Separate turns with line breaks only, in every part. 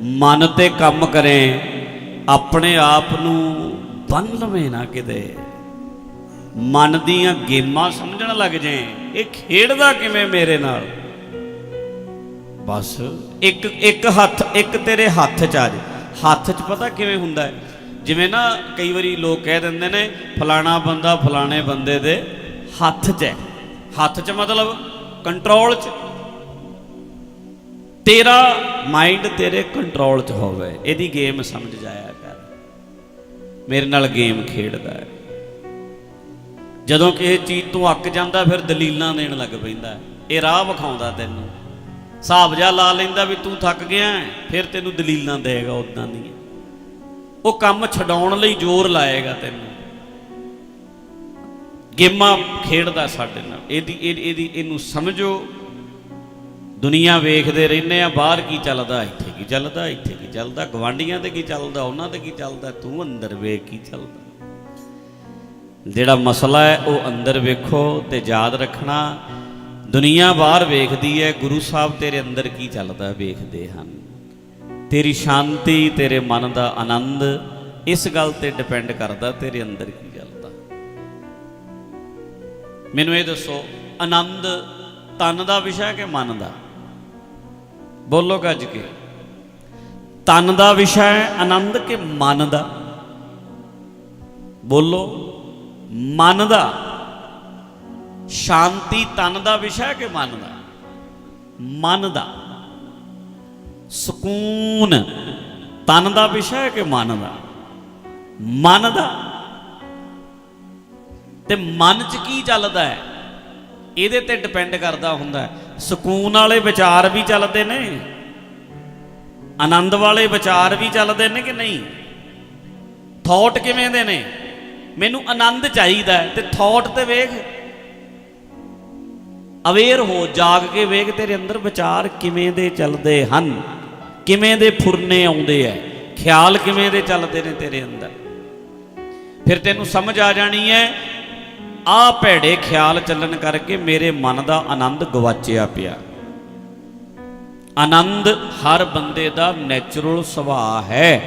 ਮਨ ਤੇ ਕੰਮ ਕਰੇ, ਆਪਣੇ ਆਪ ਨੂੰ ਬੰਨ ਲਵੇਂ ਨਾ ਕਿਤੇ। ਮਨ ਦੀਆਂ ਗੇਮਾਂ ਸਮਝਣ ਲੱਗ ਜਾਏ ਇਹ ਖੇਡਦਾ ਕਿਵੇਂ ਮੇਰੇ ਨਾਲ? ਬਸ, ਇੱਕ ਇੱਕ ਹੱਥ, ਇੱਕ ਤੇਰੇ ਹੱਥ 'ਚ ਆ ਜੇ। ਹੱਥ 'ਚ ਪਤਾ ਕਿਵੇਂ ਹੁੰਦਾ ਹੈ? ਜਿਵੇਂ ਨਾ ਕਈ ਵਾਰੀ ਲੋਕ ਕਹਿ ਦਿੰਦੇ ਨੇ, ਫਲਾਣਾ ਬੰਦਾ ਫਲਾਣੇ ਬੰਦੇ ਦੇ ਹੱਥ 'ਚ ਹੈ। ਹੱਥ 'ਚ ਮਤਲਬ ਕੰਟਰੋਲ 'ਚ। ਤੇਰਾ ਮਾਈਂਡ ਤੇਰੇ ਕੰਟਰੋਲ 'ਚ ਹੋਵੇ, ਇਹਦੀ ਗੇਮ ਸਮਝ ਜਾਇਆ ਕਰ। ਮੇਰੇ ਨਾਲ ਗੇਮ ਖੇਡਦਾ ਹੈ। ਜਦੋਂ ਕਿਸੇ ਚੀਜ਼ ਤੋਂ ਅੱਕ ਜਾਂਦਾ, ਫਿਰ ਦਲੀਲਾਂ ਦੇਣ ਲੱਗ ਪੈਂਦਾ ਇਹ ਰਾਹ ਵਿਖਾਉਂਦਾ ਤੈਨੂੰ। ਹਿਸਾਬ ਜਾ ਲਾ ਲੈਂਦਾ ਵੀ ਤੂੰ ਥੱਕ ਗਿਆ ਫਿਰ ਤੈਨੂੰ ਦਲੀਲਾਂ ਦੇਗਾ ਉਦਾਂ ਦੀਆਂ। ਉਹ ਕੰਮ ਛਡਾਉਣ ਲਈ ਜ਼ੋਰ ਲਾਏਗਾ ਤੈਨੂੰ। ਗੇਮਾਂ ਖੇਡਦਾ ਸਾਡੇ ਨਾਲ। ਇਹਦੀ, ਇਹ- ਇਹਦੀ, ਇਹਨੂੰ ਸਮਝੋ। ਦੁਨੀਆ ਵੇਖਦੇ ਰਹਿੰਦੇ ਆ, ਬਾਹਰ ਕੀ ਚੱਲਦਾ, ਇੱਥੇ ਕੀ ਚੱਲਦਾ, ਇੱਥੇ ਕੀ ਚੱਲਦਾ ਗਵਾਂਡੀਆਂ ਤੇ ਕੀ ਚੱਲਦਾ, ਉਹਨਾਂ ਤੇ ਕੀ ਚੱਲਦਾ, ਤੂੰ ਅੰਦਰ ਵੇਖ ਕੀ ਚੱਲਦਾ। ਜਿਹੜਾ ਮਸਲਾ ਹੈ, ਉਹ ਅੰਦਰ ਵੇਖੋ ਤੇ ਯਾਦ ਰੱਖਣਾ, ਦੁਨੀਆ ਬਾਹਰ ਵੇਖਦੀ ਹੈ, ਗੁਰੂ ਸਾਹਿਬ ਤੇਰੇ ਅੰਦਰ ਕੀ ਚੱਲਦਾ ਵੇਖਦੇ ਹਨ। ਤੇਰੀ ਸ਼ਾਂਤੀ, ਤੇਰੇ ਮਨ ਦਾ ਆਨੰਦ, ਇਸ ਗੱਲ ਤੇ ਡਿਪੈਂਡ ਕਰਦਾ ਤੇਰੇ ਅੰਦਰ ਕੀ ਚੱਲਦਾ। ਮੈਨੂੰ ਇਹ ਦੱਸੋ, ਆਨੰਦ ਤਨ ਦਾ ਵਿਸ਼ਾ ਕਿ ਮਨ ਦਾ? ਬੋਲੋ ਗੱਜ ਕੇ। ਤਨ ਦਾ ਵਿਸ਼ਾ ਹੈ ਆਨੰਦ ਕਿ ਮਨ ਦਾ। ਬੋਲੋ, ਮਨ ਦਾ। ਸ਼ਾਂਤੀ ਤਨ ਦਾ ਵਿਸ਼ਾ ਹੈ ਕਿ ਮਨ ਦਾ। ਮਨ ਦਾ। ਸਕੂਨ ਤਨ ਦਾ ਵਿਸ਼ਾ ਹੈ ਕਿ ਮਨ ਦਾ। ਮਨ ਦਾ। ਤੇ ਮਨ 'ਚ ਕੀ ਚੱਲਦਾ ਹੈ? ਇਹਦੇ ਤੇ ਡਿਪੈਂਡ ਕਰਦਾ ਹੁੰਦਾ ਹੈ। ਸਕੂਨ ਵਾਲੇ ਵਿਚਾਰ ਵੀ ਚੱਲਦੇ ਨੇ, ਆਨੰਦ ਵਾਲੇ ਵਿਚਾਰ ਵੀ ਚੱਲਦੇ ਨੇ ਕਿ ਨਹੀਂ? ਥਾਟ ਕਿਵੇਂ ਦੇ ਨੇ? ਮੈਨੂੰ ਆਨੰਦ ਚਾਹੀਦਾ ਤੇ ਥਾਟ ਤੇ ਵੇਖ। ਅਵੇਅਰ ਹੋ, ਜਾਗ ਕੇ ਵੇਖ ਤੇਰੇ ਅੰਦਰ ਵਿਚਾਰ ਕਿਵੇਂ ਦੇ ਚੱਲਦੇ ਹਨ, ਕਿਵੇਂ ਦੇ ਫੁਰਨੇ ਆਉਂਦੇ ਐ, ਖਿਆਲ ਕਿਵੇਂ ਦੇ ਚੱਲਦੇ ਨੇ ਤੇਰੇ ਅੰਦਰ। ਫਿਰ ਤੈਨੂੰ ਸਮਝ ਆ ਜਾਣੀ ਹੈ ਆ ਭੈੜੇ ਖਿਆਲ ਚੱਲਣ ਕਰਕੇ ਮੇਰੇ ਮਨ ਦਾ ਆਨੰਦ ਗਵਾਚਿਆ ਪਿਆ। ਆਨੰਦ ਹਰ ਬੰਦੇ ਦਾ ਨੈਚੁਰਲ ਸੁਭਾਅ ਹੈ।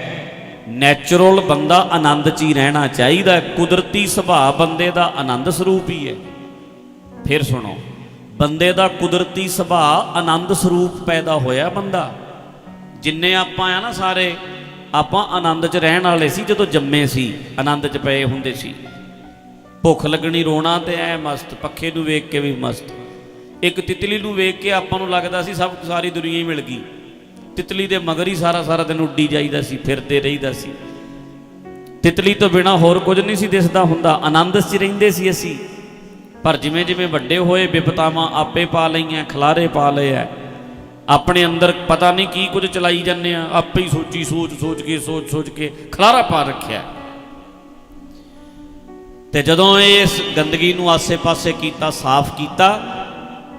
ਨੈਚੁਰਲ ਬੰਦਾ ਆਨੰਦ 'ਚ ਹੀ ਰਹਿਣਾ ਚਾਹੀਦਾ ਕੁਦਰਤੀ ਸੁਭਾਅ ਬੰਦੇ ਦਾ ਆਨੰਦ ਸਰੂਪ ਹੀ ਹੈ। ਫਿਰ ਸੁਣੋ, ਬੰਦੇ ਦਾ ਕੁਦਰਤੀ ਸੁਭਾਅ ਆਨੰਦ ਸਰੂਪ ਪੈਦਾ ਹੋਇਆ ਬੰਦਾ। ਜਿੰਨੇ ਆਪਾਂ ਆ ਨਾ ਸਾਰੇ, ਆਪਾਂ ਆਨੰਦ 'ਚ ਰਹਿਣ ਵਾਲੇ ਸੀ ਜਦੋਂ ਜੰਮੇ ਸੀ, ਆਨੰਦ 'ਚ ਪਏ ਹੁੰਦੇ ਸੀ। ਭੁੱਖ ਲੱਗਣੀ ਰੋਣਾ ਤੇ ਐ ਮਸਤ, ਪੱਖੇ ਨੂੰ ਵੇਖ ਕੇ ਵੀ ਮਸਤ। ਇੱਕ ਤਿਤਲੀ ਨੂੰ ਵੇਖ ਕੇ ਆਪਾਂ ਨੂੰ ਲੱਗਦਾ ਸੀ ਸਭ ਸਾਰੀ ਦੁਨੀਆ ਹੀ ਮਿਲ ਗਈ। ਤਿਤਲੀ ਦੇ ਮਗਰ ਹੀ ਸਾਰਾ ਸਾਰਾ ਦਿਨ ਉੱਡੀ ਜਾਈਦਾ ਸੀ, ਫਿਰਦੇ ਰਹੀਦਾ ਸੀ। ਤਿਤਲੀ ਤੋਂ ਬਿਨਾ ਹੋਰ ਕੁਝ ਨਹੀਂ ਸੀ ਦਿਸਦਾ ਹੁੰਦਾ, ਆਨੰਦ 'ਚ ਰਹਿੰਦੇ ਸੀ ਅਸੀਂ। ਪਰ ਜਿਵੇਂ ਜਿਵੇਂ ਵੱਡੇ ਹੋਏ, ਬਿਪਤਾਵਾਂ ਆਪੇ ਪਾ ਲਈਆਂ, ਖਲਾਰੇ ਪਾ ਲਏ ਐ। ਆਪਣੇ ਅੰਦਰ ਪਤਾ ਨਹੀਂ ਕੀ ਕੁਝ ਚਲਾਈ ਜਾਂਦੇ ਆ, ਆਪੇ ਹੀ ਸੋਚੀ, ਸੋਚ ਸੋਚ ਕੇ, ਸੋਚ ਸੋਚ ਕੇ ਖਲਾਰਾ ਪਾ ਰੱਖਿਆ। ਤੇ ਜਦੋਂ ਇਸ ਗੰਦਗੀ ਨੂੰ ਆਸੇ-ਪਾਸੇ ਕੀਤਾ, ਸਾਫ਼ ਕੀਤਾ,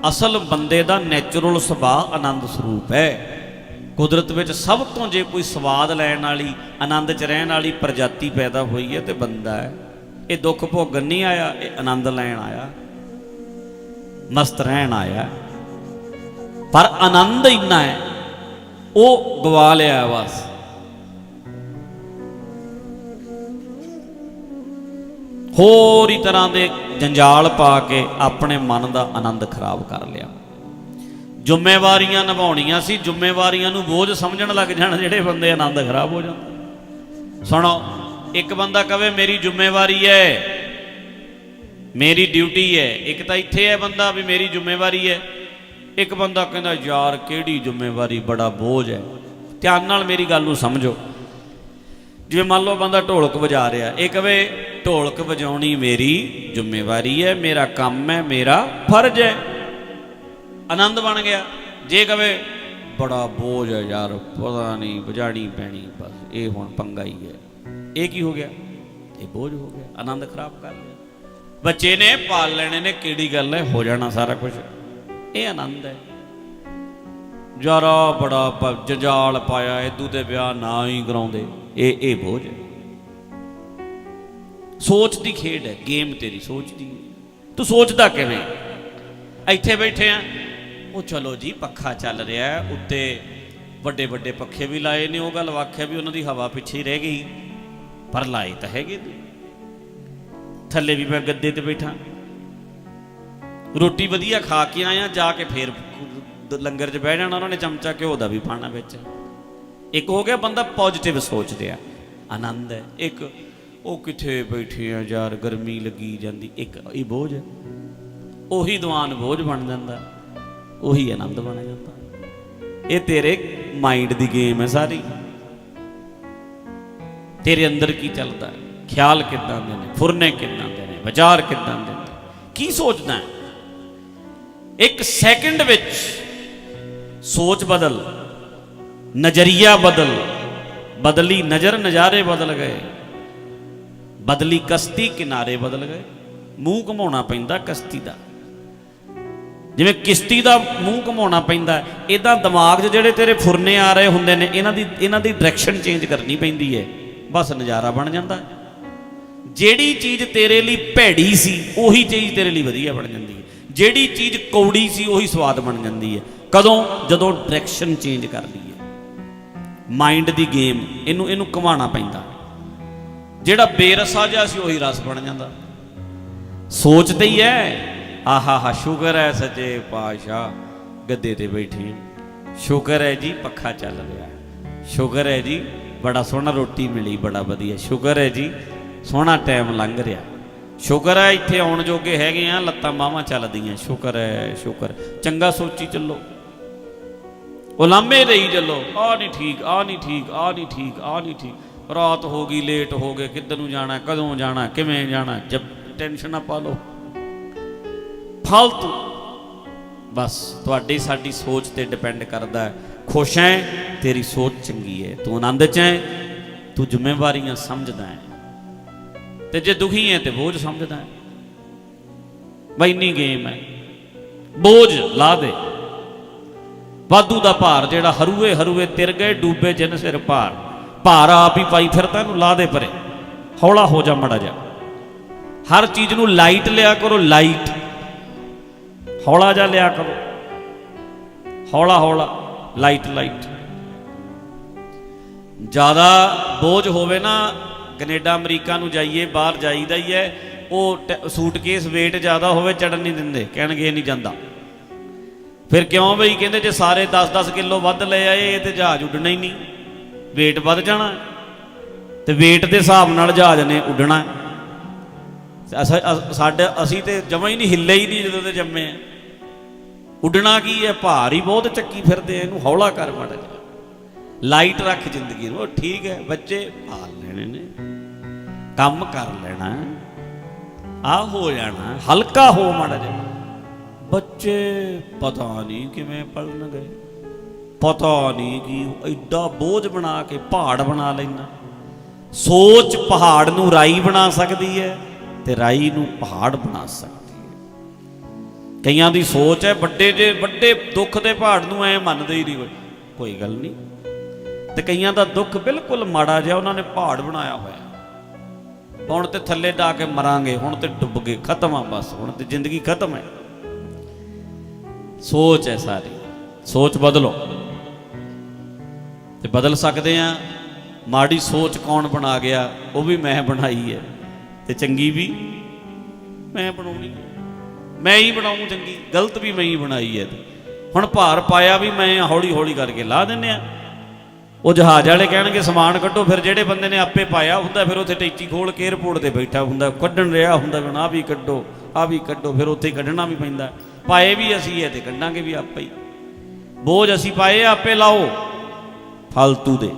ਅਸਲ ਬੰਦੇ ਦਾ ਨੈਚੁਰਲ ਸੁਭਾਅ ਆਨੰਦ ਸਰੂਪ ਹੈ। ਕੁਦਰਤ ਵਿੱਚ ਸਭ ਤੋਂ ਜੇ ਕੋਈ ਸਵਾਦ ਲੈਣ ਵਾਲੀ, ਆਨੰਦ 'ਚ ਰਹਿਣ ਵਾਲੀ ਪ੍ਰਜਾਤੀ ਪੈਦਾ ਹੋਈ ਹੈ ਤੇ ਬੰਦਾ ਹੈ। ਇਹ ਦੁੱਖ ਭੋਗਣ ਨਹੀਂ ਆਇਆ, ਇਹ ਆਨੰਦ ਲੈਣ ਆਇਆ। ਮਸਤ ਰਹਿਣ ਆਇਆ ਪਰ ਆਨੰਦ ਇੰਨਾ ਹੈ, ਉਹ ਗਵਾ ਲਿਆ ਬਸ। ਹੋਰ ਹੀ ਤਰ੍ਹਾਂ ਦੇ ਜੰਜਾਲ ਪਾ ਕੇ ਆਪਣੇ ਮਨ ਦਾ ਆਨੰਦ ਖਰਾਬ ਕਰ ਲਿਆ। ਜ਼ਿੰਮੇਵਾਰੀਆਂ ਨਿਭਾਉਣੀਆਂ ਸੀ, ਜ਼ਿੰਮੇਵਾਰੀਆਂ ਨੂੰ ਬੋਝ ਸਮਝਣ ਲੱਗ ਜਾਣ, ਜਿਹੜੇ ਬੰਦੇ ਆਨੰਦ ਖਰਾਬ ਹੋ ਜਾਂਦਾ। ਸੁਣੋ, ਇੱਕ ਬੰਦਾ ਕਵੇ, ਮੇਰੀ ਜ਼ਿੰਮੇਵਾਰੀ ਹੈ, ਮੇਰੀ ਡਿਊਟੀ ਹੈ। ਇੱਕ ਤਾਂ ਇੱਥੇ ਹੈ ਬੰਦਾ ਵੀ, ਮੇਰੀ ਜ਼ਿੰਮੇਵਾਰੀ ਹੈ। ਇੱਕ ਬੰਦਾ ਕਹਿੰਦਾ, ਯਾਰ, ਕਿਹੜੀ ਜ਼ਿੰਮੇਵਾਰੀ? ਬੜਾ ਬੋਝ ਹੈ। ਧਿਆਨ ਨਾਲ ਮੇਰੀ ਗੱਲ ਨੂੰ ਸਮਝੋ। ਜਿਵੇਂ ਮੰਨ ਲਓ, ਬੰਦਾ ਢੋਲਕ ਵਜਾ ਰਿਹਾ, ਇਹ ਕਵੇ ਢੋਲਕ ਵਜਾਉਣੀ ਮੇਰੀ ਜ਼ਿੰਮੇਵਾਰੀ ਹੈ, ਮੇਰਾ ਕੰਮ ਹੈ, ਮੇਰਾ ਫਰਜ਼ ਹੈ। ਆਨੰਦ ਬਣ ਗਿਆ। ਜੇ ਕਵੇ, ਬੜਾ ਬੋਝ ਹੈ ਯਾਰ, ਪਤਾ ਨਹੀਂ ਵਜਾਣੀ ਪੈਣੀ, ਬਸ ਇਹ ਹੁਣ ਪੰਗਾ ਹੀ ਹੈ। ਇਹ ਕੀ ਹੋ ਗਿਆ? ਇਹ ਬੋਝ ਹੋ ਗਿਆ, ਆਨੰਦ ਖਰਾਬ ਕਰ ਲਿਆ। ਬੱਚੇ ਨੇ ਪਾਲ ਲੈਣੇ ਨੇ, ਕਿਹੜੀ ਗੱਲ ਹੈ? ਹੋ ਜਾਣਾ ਸਾਰਾ ਕੁਝ ਇਹ ਆਨੰਦ ਹੈ। ਜਰਾ ਬੜਾ ਪ- ਜੰਜਾਲ ਪਾਇਆ ਇਦੂ ਦੇ ਵਿਆਹ ਨਾ ਹੀ ਕਰਾਉਂਦੇ। ਇਹ ਇਹ ਬੋਝ ਹੈ। ਸੋਚ ਦੀ ਖੇਡ ਹੈ, ਗੇਮ ਤੇਰੀ ਸੋਚ ਦੀ ਤੂੰ ਸੋਚਦਾ ਕਿਵੇਂ? ਇੱਥੇ ਬੈਠੇ ਆ। ਉਹ ਚਲੋ ਜੀ, ਪੱਖਾ ਚੱਲ ਰਿਹਾ ਉੱਤੇ ਵੱਡੇ ਵੱਡੇ ਪੱਖੇ ਵੀ ਲਾਏ ਨੇ, ਉਹ ਗੱਲ ਵਾਕਿਆ ਵੀ ਉਹਨਾਂ ਦੀ ਹਵਾ ਪਿੱਛੇ ਹੀ ਰਹਿ ਗਈ। ਪਰ ਲਾਏ ਤਾਂ ਹੈਗੇ ਨੇ। ਥੱਲੇ ਵੀ ਮੈਂ ਗੱਦੇ ਤੇ ਬੈਠਾ। ਰੋਟੀ ਵਧੀਆ ਖਾ ਕੇ ਆਇਆ, ਜਾ ਕੇ ਫੇਰ ਲੰਗਰ 'ਚ ਬਹਿ ਜਾਣਾ, ਉਹਨਾਂ ਨੇ ਚਮਚਾ ਘਿਓ ਦਾ ਵੀ ਪਾਣਾ ਵਿੱਚ। ਇੱਕ ਹੋ ਗਿਆ ਬੰਦਾ ਪੋਜ਼ਿਟਿਵ ਸੋਚਦੇ ਆ। ਆਨੰਦ ਹੈ। ਇੱਕ ਉਹ ਕਿੱਥੇ ਬੈਠੇ ਆ ਯਾਰ, ਗਰਮੀ ਲੱਗੀ ਜਾਂਦੀ। ਇੱਕ ਇਹ ਬੋਝ ਹੈ। ਉਹੀ ਦੀਵਾਨ ਬੋਝ ਬਣ ਜਾਂਦਾ। ਉਹੀ ਆਨੰਦ ਬਣ ਜਾਂਦਾ। ਇਹ ਤੇਰੇ ਮਾਈਂਡ ਦੀ ਗੇਮ ਹੈ ਸਾਰੀ। ਤੇਰੇ ਅੰਦਰ ਕੀ ਚੱਲਦਾ ਖਿਆਲ ਕਿੱਦਾਂ ਦੇ ਨੇ? ਫੁਰਨੇ ਕਿੱਦਾਂ ਦੇ ਨੇ? ਵਿਚਾਰ ਕਿੱਦਾਂ ਦੇ ਨੇ? ਕੀ ਸੋਚਦਾ ਹੈ? ਇੱਕ ਸੈਕਿੰਡ ਵਿੱਚ ਸੋਚ ਬਦਲ, ਨਜ਼ਰੀਆ ਬਦਲ, ਬਦਲੀ ਨਜ਼ਰ ਨਜ਼ਾਰੇ ਬਦਲ ਗਏ। ਬਦਲੀ ਕਸ਼ਤੀ ਕਿਨਾਰੇ ਬਦਲ ਗਏ। ਮੂੰਹ ਘਮਾਉਣਾ ਪੈਂਦਾ ਕਸ਼ਤੀ ਦਾ। ਜਿਵੇਂ ਕਿਸ਼ਤੀ ਦਾ ਮੂੰਹ ਘਮਾਉਣਾ ਪੈਂਦਾ ਇਦਾਂ ਦਿਮਾਗ 'ਚ ਜਿਹੜੇ ਤੇਰੇ ਫੁਰਨੇ ਆ ਰਹੇ ਹੁੰਦੇ ਨੇ, ਇਹਨਾਂ ਦੀ ਇਹਨਾਂ ਦੀ ਡਾਇਰੈਕਸ਼ਨ ਚੇਂਜ ਕਰਨੀ ਪੈਂਦੀ ਹੈ। ਬਸ ਨਜ਼ਾਰਾ ਬਣ ਜਾਂਦਾ ਜਿਹੜੀ ਚੀਜ਼ ਤੇਰੇ ਲਈ ਭੈੜੀ ਸੀ, ਉਹੀ ਚੀਜ਼ ਤੇਰੇ ਲਈ ਵਧੀਆ ਬਣ ਜਾਂਦੀ ਹੈ। ਜਿਹੜੀ ਚੀਜ਼ ਕੌੜੀ ਸੀ, ਉਹੀ ਸਵਾਦ ਬਣ ਜਾਂਦੀ ਹੈ। ਕਦੋਂ? ਜਦੋਂ ਡਾਇਰੈਕਸ਼ਨ ਚੇਂਜ ਕਰ ਲਈ ਹੈ। ਮਾਈਂਡ ਦੀ ਗੇਮ ਇਹਨੂੰ ਇਹਨੂੰ ਘੁਮਾਉਣਾ ਪੈਂਦਾ। ਜਿਹੜਾ ਬੇਰਸਾ ਜਿਹਾ ਸੀ ਉਹੀ ਰਸ ਬਣ ਜਾਂਦਾ। ਸੋਚਦੇ ਹੀ ਐ, ਆਹਾ ਹਾ ਸ਼ੁਕਰ ਹੈ ਸੱਚੇ ਪਾਸ਼ਾ ਗੱਦੇ ਤੇ ਬੈਠੀ ਸ਼ੁਕਰ ਹੈ ਜੀ, ਪੱਖਾ ਚੱਲ ਰਿਹਾ। ਸ਼ੁਕਰ ਹੈ ਜੀ, ਬੜਾ ਸੋਹਣਾ ਰੋਟੀ ਮਿਲੀ, ਬੜਾ ਵਧੀਆ। ਸ਼ੁਕਰ ਹੈ ਜੀ, ਸੋਹਣਾ ਟਾਈਮ ਲੰਘ ਰਿਹਾ। ਸ਼ੁਕਰ ਹੈ ਇੱਥੇ ਆਉਣ ਜੋਗੇ ਹੈਗੇ ਆ, ਲੱਤਾਂ ਬਾਹਾਂ ਚੱਲਦੀਆਂ। ਸ਼ੁਕਰ ਹੈ ਸ਼ੁਕਰ ਚੰਗਾ ਸੋਚੀ ਚੱਲੋ। ਉਲਾਮੇ ਲਈ ਚੱਲੋ। ਆ ਨਹੀਂ ਠੀਕ ਆ ਨਹੀਂ ਠੀਕ ਆ ਨਹੀਂ ਠੀਕ ਆ ਨਹੀਂ ਠੀਕ। ਰਾਤ ਹੋ ਗਈ, ਲੇਟ ਹੋ ਗਏ, ਕਿੱਧਰ ਨੂੰ ਜਾਣਾ, ਕਦੋਂ ਜਾਣਾ, ਕਿਵੇਂ ਜਾਣਾ, ਜਬ ਟੈਨਸ਼ਨ ਨਾ ਪਾ ਲਓ। ਫालतू ਬਸ, ਤੁਹਾਡੀ ਸਾਡੀ ਸੋਚ ਤੇ ਡਿਪੈਂਡ ਕਰਦਾ ਹੈ। ਖੁਸ਼ ਹੈ, ਤੇਰੀ ਸੋਚ ਚੰਗੀ ਹੈ। ਤੂੰ ਆਨੰਦ ਚ ਹੈ, ਤੂੰ ਜ਼ਿੰਮੇਵਾਰੀਆਂ ਸਮਝਦਾ ਹੈ। ਤੇ ਜੇ ਦੁਖੀ ਹੈ, ਤੇ ਬੋਝ ਸਮਝਦਾ ਹੈ। ਬਈ, ਇੰਨੀ ਗੇਮ ਹੈ। ਬੋਝ ਲਾ ਦੇ। ਵਾਧੂ ਦਾ ਭਾਰ ਜਿਹੜਾ ਹਰੂਏ ਹਰੂਏ ਤਿਰ ਗਏ, ਡੂਬੇ ਜਿਨ ਸਿਰ ਭਾਰ। ਭਾਰ ਆਪ ਹੀ ਪਾਈ ਫਿਰਦਾ, ਇਹਨੂੰ ਲਾ ਦੇ ਪਰੇ। ਹੌਲਾ ਹੋ ਜਾ ਮੜਾ ਜਾ ਹਰ ਚੀਜ਼ ਨੂੰ ਲਾਈਟ ਲਿਆ ਕਰੋ, ਲਾਈਟ। ਹੌਲਾ ਜਾ ਲਿਆ ਕਰੋ। ਹੌਲਾ ਹੌਲਾ, ਲਾਈਟ ਲਾਈਟ। ਜ਼ਿਆਦਾ ਬੋਝ ਹੋਵੇ ਨਾ, ਕੈਨੇਡਾ, ਅਮਰੀਕਾ ਨੂੰ ਜਾਈਏ, ਬਾਹਰ ਜਾਈਦਾ ਹੀ ਹੈ, ਉਹ ਟ- ਸੂਟਕੇਸ weight ਜ਼ਿਆਦਾ ਹੋਵੇ ਚੜਨ ਨਹੀਂ ਦਿੰਦੇ ਕਹਿਣਗੇ ਇਹ ਨਹੀਂ ਜਾਂਦਾ। ਫਿਰ ਕਿਉਂ ਬਈ? ਕਹਿੰਦੇ ਜੇ ਸਾਰੇ 10-10 ਕਿਲੋ ਵੱਧ ਲੈ ਆਏ, ਇਹ ਤੇ ਜਹਾਜ਼ ਉੱਡਣਾ ਹੀ ਨਹੀਂ। Weight ਵੱਧ ਜਾਣਾ ਤੇ weight ਦੇ ਹਿਸਾਬ ਨਾਲ ਜਹਾਜ਼ ਨੇ ਉੱਡਣਾ ਅਸ- ਸਾਡੇ ਅਸੀਂ ਤੇ ਜਮਾ ਹੀ ਨਹੀਂ ਹਿੱਲੇ ਹੀ ਨਹੀਂ ਜਦੋਂ ਤੇ ਜੰਮੇ ਆ ਉੱਡਣਾ ਕੀ ਹੈ? ਭਾਰ ਹੀ ਬਹੁਤ ਚੱਕੀ ਫਿਰਦੇ ਆ, ਇਹਨੂੰ ਹੌਲਾ ਕਰ ਮਾੜਾ ਜਿਹਾ। ਲਾਈਟ ਰੱਖ ਜ਼ਿੰਦਗੀ ਨੂੰ ਉਹ ਠੀਕ ਹੈ ਬੱਚੇ ਪਾਲ ਲੈਣੇ ਨੇ। ਕੰਮ ਕਰ ਲੈਣਾ ਆ ਹੋ ਜਾਣਾ ਹਲਕਾ ਹੋ ਮਾੜਾ ਜਿਹਾ। ਬੱਚੇ ਪਤਾ ਨਹੀਂ ਕਿਵੇਂ ਪੜਨਗੇ ਪਤਾ ਨਹੀਂ ਕਿ ਐਡਾ ਬੋਝ ਬਣਾ ਕੇ ਪਹਾੜ ਬਣਾ ਲੈਂਦਾ। ਸੋਚ ਪਹਾੜ ਨੂੰ ਰਾਈ ਬਣਾ ਸਕਦੀ ਹੈ ਤੇ ਰਾਈ ਨੂੰ ਪਹਾੜ ਬਣਾ ਸਕਦੀ ਹੈ। ਕਈਆਂ ਦੀ ਸੋਚ ਹੈ ਵੱਡੇ ਜੇ ਵੱਡੇ ਦੁੱਖ ਦੇ ਪਹਾੜ ਨੂੰ ਐ ਮੰਨਦੇ ਹੀ ਨਹੀਂ ਕੋਈ। ਕੋਈ ਗੱਲ ਨਹੀਂ। ਤੇ ਕਈਆਂ ਦਾ ਦੁੱਖ ਬਿਲਕੁਲ ਮਾੜਾ ਜਿਹਾ ਉਹਨਾਂ ਨੇ ਪਹਾੜ ਬਣਾਇਆ ਹੋਇਆ। ਹੁਣ ਤੇ ਥੱਲੇ ਜਾ ਕੇ ਮਰਾਂਗੇ, ਹੁਣ ਤੇ ਡੁੱਬ ਗਏ, ਖਤਮ ਆ ਬਸ, ਹੁਣ ਤੇ ਜ਼ਿੰਦਗੀ ਖਤਮ ਹੈ। ਸੋਚ ਹੈ ਸਾਰੀ। ਸੋਚ ਬਦਲੋ। ਤੇ ਬਦਲ ਸਕਦੇ ਆ ਮਾੜੀ ਸੋਚ ਕੌਣ ਬਣਾ ਗਿਆ, ਉਹ ਵੀ ਮੈਂ ਬਣਾਈ ਹੈ। ਤੇ ਚੰਗੀ ਵੀ ਮੈਂ ਬਣਾਉਣੀ ਮੈਂ ਹੀ ਬਣਾਉਂ ਚੰਗੀ, ਗਲਤ ਵੀ ਮੈਂ ਹੀ ਬਣਾਈ ਹੈ। ਹੁਣ ਭਾਰ ਪਾਇਆ ਵੀ ਮੈਂ ਹੌਲੀ ਹੌਲੀ ਕਰਕੇ ਲਾ ਦਿੰਨੇ ਆ ਉਹ ਜਹਾਜ਼ ਵਾਲੇ ਕਹਿਣਗੇ, ਸਮਾਨ ਕੱਢੋ, ਫਿਰ ਜਿਹੜੇ ਬੰਦੇ ਨੇ ਆਪੇ ਪਾਇਆ ਹੁੰਦਾ, ਫਿਰ ਉੱਥੇ ਟੈਚੀ ਖੋਲ ਕੇ 에어ਪੋਰਟ ਤੇ ਬੈਠਾ ਹੁੰਦਾ, ਕੱਢਣ ਰਿਹਾ ਹੁੰਦਾ, ਵੀ ਆ ਵੀ ਕੱਢੋ ਆ ਵੀ ਕੱਢੋ, ਫਿਰ ਉੱਥੇ ਕੱਢਣਾ ਵੀ ਪੈਂਦਾ। ਪਾਏ ਵੀ ਅਸੀਂ ਹੈ ਤੇ ਕੱਢਾਂਗੇ ਵੀ ਆਪੇ ਹੀ। ਬੋਝ ਅਸੀਂ ਪਾਏ, ਆਪੇ ਲਾਓ। ਫालतू ਦੇ।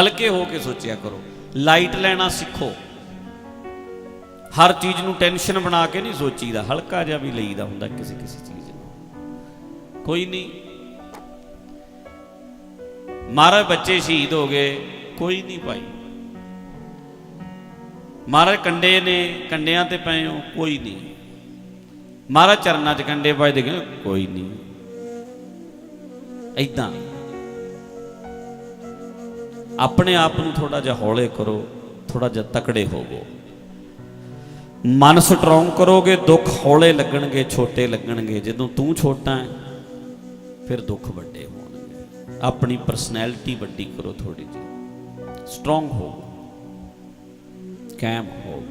ਹਲਕੇ ਹੋ ਕੇ ਸੋਚਿਆ ਕਰੋ। ਲਾਈਟ ਲੈਣਾ ਸਿੱਖੋ। ਹਰ ਚੀਜ਼ ਨੂੰ ਟੈਨਸ਼ਨ ਬਣਾ ਕੇ ਨਹੀਂ ਸੋਚੀਦਾ। ਹਲਕਾ ਜਿਹਾ ਵੀ ਲਈਦਾ ਹੁੰਦਾ ਕਿਸੇ ਕਿਸੇ ਚੀਜ਼ ਨੂੰ। ਕੋਈ ਨਹੀਂ। ਮਹਾਰਾਜ ਬੱਚੇ ਸ਼ਹੀਦ ਹੋ ਗਏ। ਕੋਈ ਨਹੀਂ ਭਾਈ। ਮਹਾਰਾਜ ਕੰਡੇ ਨੇ, ਕੰਡਿਆਂ ਤੇ ਪਏ ਹੋ। ਕੋਈ ਨਹੀਂ। ਮਹਾਰਾਜ ਚਰਨਾਂ 'ਚ ਕੰਡੇ ਪਾਏ ਦੇ ਕੋਈ ਨਹੀਂ। ਐਦਾਂ ਆਪਣੇ ਆਪ ਨੂੰ ਥੋੜਾ ਜਿਹਾ ਹੌਲੇ ਕਰੋ, ਥੋੜਾ ਜਿਹਾ ਤਕੜੇ ਹੋਵੋ। ਮਨ ਸਟਰੋਂਗ ਕਰੋਗੇ, ਦੁੱਖ ਹੌਲੇ ਲੱਗਣਗੇ, ਛੋਟੇ ਲੱਗਣਗੇ। ਜਦੋਂ ਤੂੰ ਛੋਟਾ ਹੈ, ਫਿਰ ਦੁੱਖ ਵੱਡੇ ਹੋਣਗੇ। ਆਪਣੀ ਪਰਸਨੈਲਿਟੀ ਵੱਡੀ ਕਰੋ ਥੋੜੀ ਜੀ ਸਟਰੋਂਗ ਹੋ ਕਾਇਮ ਹੋ